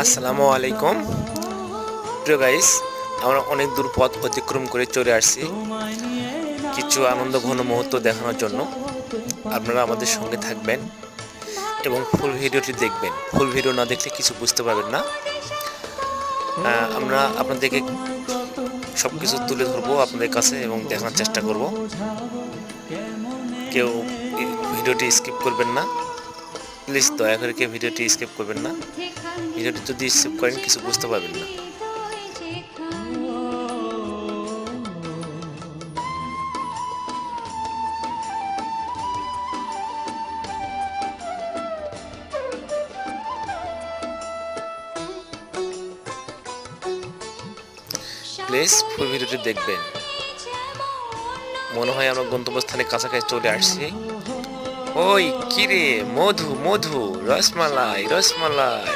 আসসালামু আলাইকুম। প্রিয় গাইস আমরা অনেক দূর পথ অতিক্রম করে চলে আসছি কিছু আনন্দ ঘন মুহূর্ত দেখানোর জন্য। আপনারা আমাদের সঙ্গে থাকবেন এবং ফুল ভিডিওটি দেখবেন। ফুল ভিডিও না দেখলে কিছু বুঝতে পারবেন না। আমরা আপনাদেরকে সব কিছু তুলে ধরবো আপনাদের কাছে এবং দেখানোর চেষ্টা করব। কেউ ভিডিওটি স্কিপ করবেন না। প্লিজ দয়া করে কেউ ভিডিওটি স্কিপ করবেন না। ভিডিওটি যদি স্কিপ করেন, কিছু বুঝতে পারবেন না। প্লিজ ফুল ভিডিওটি দেখবেন। মনে হয় আমরা গন্তব্যস্থানে কাছাকাছি চলে আসছি। ওই কিরে মধু মধু রসমালাই রসমালাই।